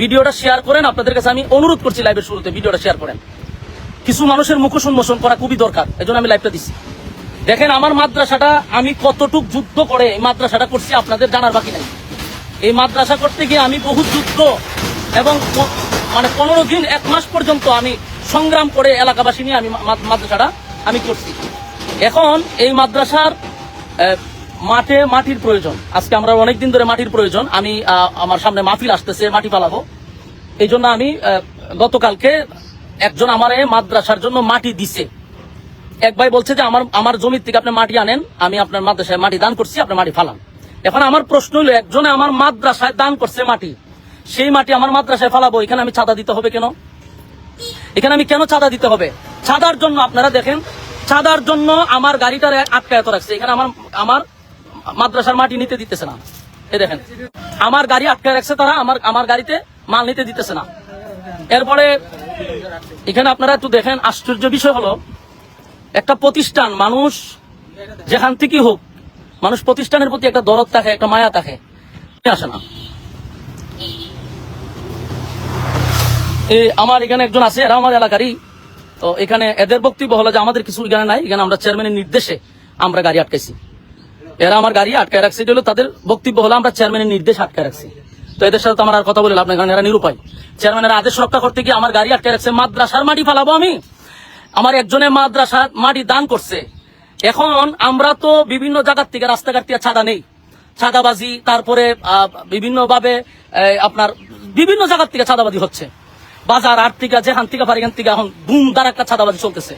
ভিডিওটা শেয়ার করেন, আপনাদের কাছে আমি অনুরোধ করছি লাইভের শুরুতে ভিডিওটা শেয়ার করেন। কিছু মানুষের মুখোশ উন্মোচন করা খুবই দরকার, এজন্য আমি লাইভটা দিচ্ছি। দেখেন, আমার মাদ্রাসাটা, আমি কতটুক যুদ্ধ করে এই মাদ্রাসাটা করছি আপনাদের জানার বাকি নাই। এই মাদ্রাসা করতে গিয়ে আমি বহু যুদ্ধ এবং মানে পনেরো দিন, এক মাস পর্যন্ত আমি সংগ্রাম করে এলাকাবাসী নিয়ে আমি মাদ্রাসাটা আমি করছি। এখন এই মাদ্রাসার মাঠে মাটির প্রয়োজন। আজকে আমরা অনেক দিন ধরে মাটির প্রয়োজন। আমি আমার সামনে মাহফিল আসতেছে, মাটি পালাবো এই জন্য আমি গতকালকে একজন আমার মাদ্রাসার জন্য মাটি দিছে। এক ভাই বলছে যে, আমার আমার জমির থেকে আপনি মাটি আনেন, আমি আপনার মাদ্রাসায় মাটি দান করছি, আপনি মাটি ফালান। এখন আমার প্রশ্ন হলো একজনে আমার মাদ্রাসায় দান করছে মাটি, সেই মাটি আমার মাদ্রাসায় ফালাবো, এখানে আমি চাঁদা দিতে হবে কেন? এখানে আমি কেন চাঁদা দিতে হবে? চাঁদার জন্য আপনারা দেখেন চাঁদার জন্য আমার গাড়িটার আটকায়ত রাখছে। এখানে আমার আমার মাদ্রাসার মাটি নিতে দিতেছে না। এই দেখেন আমার গাড়ি আটকে রাখছে তারা আমার আমার গাড়িতে মাল নিতে দিতেছে না। এরপরে এখানে আপনারা একটু দেখেন আশ্চর্য বিষয় হলো একটা প্রতিষ্ঠান মানুষ যেখান থেকে হোক মানুষ প্রতিষ্ঠানের প্রতি একটা দরদ থাকে একটা মায়া থাকে আসে না। এ, আমার এখানে একজন আছে এরা আমার এলাকারই। তো এখানে এদের বক্তব্য হলো যে আমাদের কিছু এখানে নাই এখানে আমরা চেয়ারম্যানের নির্দেশে আমরা গাড়ি আটকাইছি। এরা আমার গাড়ি আটকায় রাখছে, এটা হলো তাদের বক্তব্য হলো, আমরা চেয়ারম্যানের নির্দেশ আটকায় রাখছি। তো এদের সাথে আমার আর কথা বলে লাভ নাই, কারণ এরা নিরুপায়। চেয়ারম্যানের আদেশ রক্ষা করতে গিয়ে আমার গাড়ি আটকায় রাখছে, মাদ্রাসার মাটি ফালাবো আমি। আমার একজনের মাদ্রাসার মাটি দান করছে। এখন আমরা তো বিভিন্ন জায়গার থেকে, রাস্তাঘাট থেকে ছাদা নেই। ছাদাবাজি, তারপরে বিভিন্ন ভাবে আপনার বিভিন্ন জায়গার থেকে ছাদাবাজি হচ্ছে। বাজার আট থেকে যেখান থেকে পারি থেকে এখন বুম দ্বারা একটা ছাদাবাজি চলতেছে।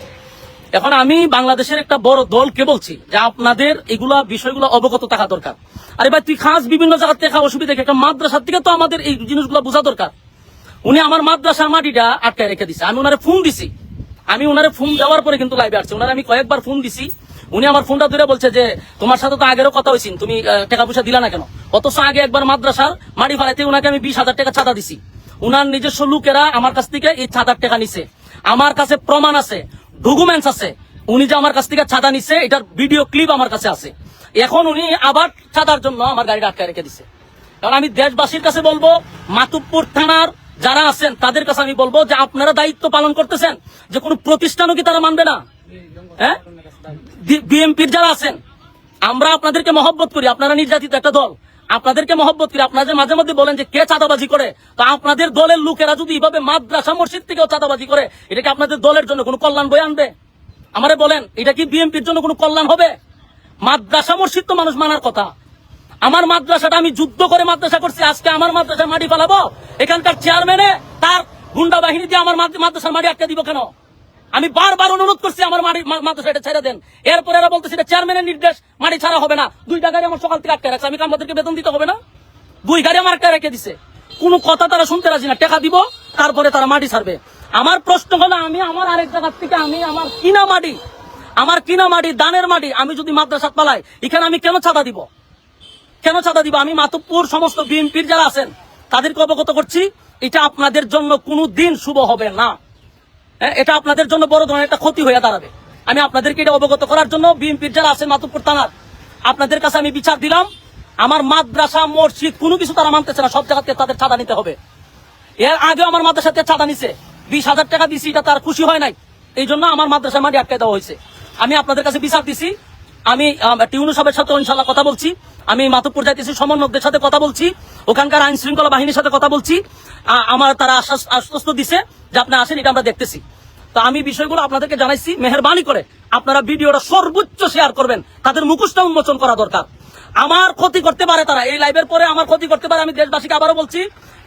এখন আমি বাংলাদেশের একটা বড় দলকে বলছি, যে আপনাদের এগুলা বিষয়গুলো অবগত থাকা দরকার। আরে ভাই, তুই খাস বিভিন্ন জায়গা থেকে অসুবিধা? একটা মাদ্রাসার থেকে তো আমাদের এই জিনিসগুলো বোঝা দরকার। উনি আমার মাদ্রাসার মাটিটা আটকায় রেখে দিছে। আমি ওনারে ফোন দিছি। আমি ওনারে ফোন দেওয়ার পরে কিন্তু লাইভে আসছে। ওনারে আমি কয়েকবার ফোন দিছি। উনি আমার ফোনটা ধরে বলছে যে, তোমার সাথে তো আগেরও কথা হয়েছিল তুমি টাকা পয়সা দিলা না কেন? অথচ আগে একবার মাদ্রাসার মাটি ফালাইতে ওনাকে আমি বিশ হাজার টাকা চাঁদা দিছি। উনার নিজস্ব লোকেরা আমার কাছ থেকে এই চাঁদার টাকা নিছে। আমার কাছে প্রমাণ আছে। ডকুমেন্টস আছে। উনি যে আমার কাছ থেকে চাঁদা নিছে, এটার ভিডিও ক্লিপ আমার কাছে আছে। এখন উনি আবার চাঁদার জন্য আমার গাড়িটা আটকায় রেখে দিছে। কারণ আমি দেশবাসীর কাছে বলব মাতুবপুর থানার যারা আছেন, তাদের কাছে আমি বলব যে আপনারা দায়িত্ব পালন করতেছেন, যে কোনো প্রতিষ্ঠানও কি তারা মানবে না? হ্যাঁ? বিএমপির যারা আছেন, আমরা আপনাদেরকে মহব্বত করি, আপনারা নির্যাতিত একটা দল। আপনাদেরকে মহব্বত করি, আপনারা যে মাঝে মধ্যে বলেন যে কে চাঁদাবাজি করে, তো আপনাদের দলের লোকেরা যদি এইভাবে মাদ্রাসা মসজিদ থেকেও চাঁদাবাজি করে, এটা কি আপনাদের দলের জন্য কোনো কল্যাণ বয়ে আনবে? আমারে বলেন, এটা কি বিএনপির জন্য কোনো কল্যাণ হবে? মাদ্রাসা মসজিদ তো মানুষ মানার কথা। আমার মাদ্রাসাটা আমি যুদ্ধ করে মাদ্রাসা করছি, আজকে আমার মাদ্রাসা মাটি ফেলাবো, এখানকার চেয়ারম্যানে তার গুন্ডা বাহিনী দিয়ে আমার মাদ- মাদ্রাসার মাটি আটকে দিব কেন? আমি বারবার অনুরোধ করছি আমার মাটি মাদ্রাসা এটা ছেড়ে দেন। এরপরে এরা বলতেছে এটা চেয়ারম্যানের নির্দেশ, মাটি ছাড়া হবে না। দুইটা গাড়ি আমার সকাল থেকে আটকে রাখছে। আমি আমাদেরকে বেতন দিতে হবে না? দুই গাড়ি আমার আটকে রেখে দিছে। কোনো কথা তারা শুনতে রাজি না। টাকা দিব, তারপরে তারা মাটি ছাড়বে। আমার প্রশ্ন হলো, আমি আমার আরেক জায়গার থেকে, আমি আমার কিনা মাটি, আমার কিনা মাটি, দানের মাটি, আমি যদি মাদ্রাসা পালাই, এখানে আমি কেন ছাদা দিব? কেন চাঁদা দিব? আমি মাতব্বর সমস্ত বিএনপির যারা আছেন, তাদেরকে অবগত করছি, এটা আপনাদের জন্য কোনো দিন শুভ হবে না। এটা আপনাদের জন্য বড় ধরনের একটা ক্ষতি হয়ে দাঁড়াবে। আমি আপনাদেরকে এটা অবগত করার জন্য বিএনপির যারা আছেন মাতব্বর থানার, আপনাদের কাছে আমি বিচার দিলাম। আমার মাদ্রাসা, মসজিদ, কোনো কিছু তারা মানতেছে না, সব জায়গাতে তাদের চাঁদা নিতে হবে। এর আগে আমার মাদ্রাসাতে চাঁদা নিছে। বিশ হাজার টাকা দিছি, এটা তার খুশি হয় নাই। এই জন্য আমার মাদ্রাসা মাটি আটকে দেওয়া হয়েছে। আমি আপনাদের কাছে বিচার দিছি। আমি টিউনু সাহেবের সাথে ইনশাল্লাহ কথা বলছি। আমি মাধবপুর যাইতেছি সমন্বয়কদের সাথে কথা বলছি। ওখানকার আইন শৃঙ্খলা বাহিনীর সাথে কথা বলছি। আমার তারা আশ্বাস আশ্বস্ত দিছে যে আপনি আসেন, এটা আমরা দেখতেছি। তো আমি বিষয়গুলো আপনাদেরকে জানাইছি, মেহরবানি করে আপনারা ভিডিওটা সর্বোচ্চ শেয়ার করবেন। তাদের মুখোশটা উন্মোচন করা দরকার। আমার ক্ষতি করতে পারে তারা। এই লাইভের পরে আমার ক্ষতি করতে পারে, আমি দেশবাসীকে আবারও বলছি,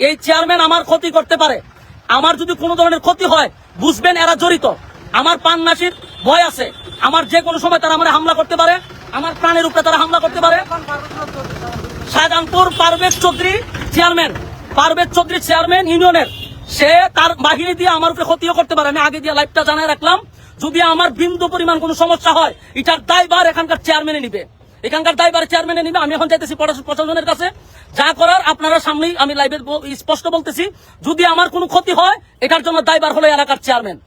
এই চেয়ারম্যান আমার ক্ষতি করতে পারে। আমার যদি কোনো ধরনের ক্ষতি হয়, বুঝবেন এরা জড়িত। আমার পান নাসির ভয় আছে। আমার যে কোনো সময় তারা আমার হামলা করতে পারে, আমার প্রাণের উপরে তারা হামলা করতে পারে। শাহজাহানপুর পারভেজ চৌধুরী চেয়ারম্যান পারভেজ চৌধুরী চেয়ারম্যান ইউনিয়নের। সে তার বাহিনী দিয়ে আমার উপরে ক্ষতিও করতে পারে। আমি আগে দিয়ে লাইভটা জানাই রাখলাম। যদি আমার বিন্দু পরিমাণ কোনো সমস্যা হয়, এটার দায়বার এখানকার চেয়ারম্যানে নিবে। এখানকার দায়বার চেয়ারম্যানে নিবে। আমি এখন চাইতেছি প্রশাসনের কাছে। যা করার আপনারা সামনেই আমি লাইভে স্পষ্ট বলতেছি। যদি আমার কোনো ক্ষতি হয়, এটার জন্য দায়বার হলো এলাকার চেয়ারম্যান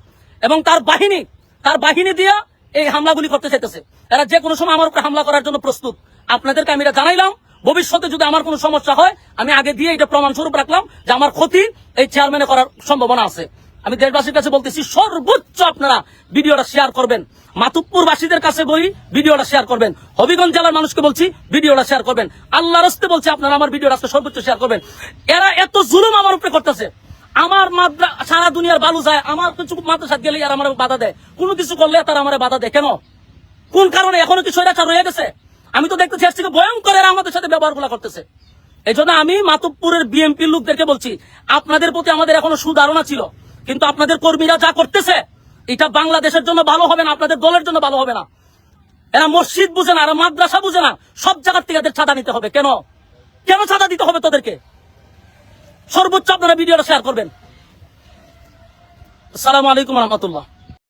এবং তার বাহিনী তার বাহিনী দিয়ে এই হামলাগুলি করতে চাইতেছে। এরা যে কোনো সময় আমার উপরে হামলা করার জন্য প্রস্তুত। আপনাদেরকে আমি এটা জানাইলাম। ভবিষ্যতে যদি আমার কোনো সমস্যা হয়, আমি আগে দিয়ে এটা প্রমাণ স্বরূপ রাখলাম যে আমার ক্ষতি এই চেয়ারম্যানে করার সম্ভাবনা আছে। আমি দেশবাসীর কাছে বলতেছি, সর্বোচ্চ আপনারা ভিডিওটা শেয়ার করবেন। মাতুপুর বাসীদের কাছে বই ভিডিওটা শেয়ার করবেন। হবিগঞ্জ জেলার মানুষকে বলছি, ভিডিওটা শেয়ার করবেন। আল্লাহ রস্তে বলছি, আপনারা আমার ভিডিওটা আজকে সর্বোচ্চ শেয়ার করবেন। এরা এত জুলুম আমার উপরে করতেছে। আমার মাদ্রা সারা দুনিয়ার বালু যায়, আমার কিছু মাদ্রাসা গেলে আর আমার বাধা দেয়। কোনো কিছু করলে তারা আমার বাধা দেয়। কেন? কোন কারণে এখনও কি স্বৈরাচার রয়ে গেছে? আমি তো দেখতেছি এর থেকে ভয়ঙ্কর এরা আমাদের সাথে ব্যবহারগুলা করতেছে। এই জন্য আমি মাতবপুরের বিএনপির লোকদেরকে বলছি, আপনাদের প্রতি আমাদের এখনও সুধারণা ছিল, কিন্তু আপনাদের কর্মীরা যা করতেছে, এটা বাংলাদেশের জন্য ভালো হবে না, আপনাদের দলের জন্য ভালো হবে না। এরা মসজিদ বুঝে না, এরা মাদ্রাসা বুঝে না, সব জায়গার থেকে এদের ছাদা নিতে হবে। কেন? কেন ছাদা দিতে হবে তোদেরকে? সর্বোচ্চ আপনারা ভিডিওটা শেয়ার করবেন। আসসালামু আলাইকুম রহমতুল্লাহ।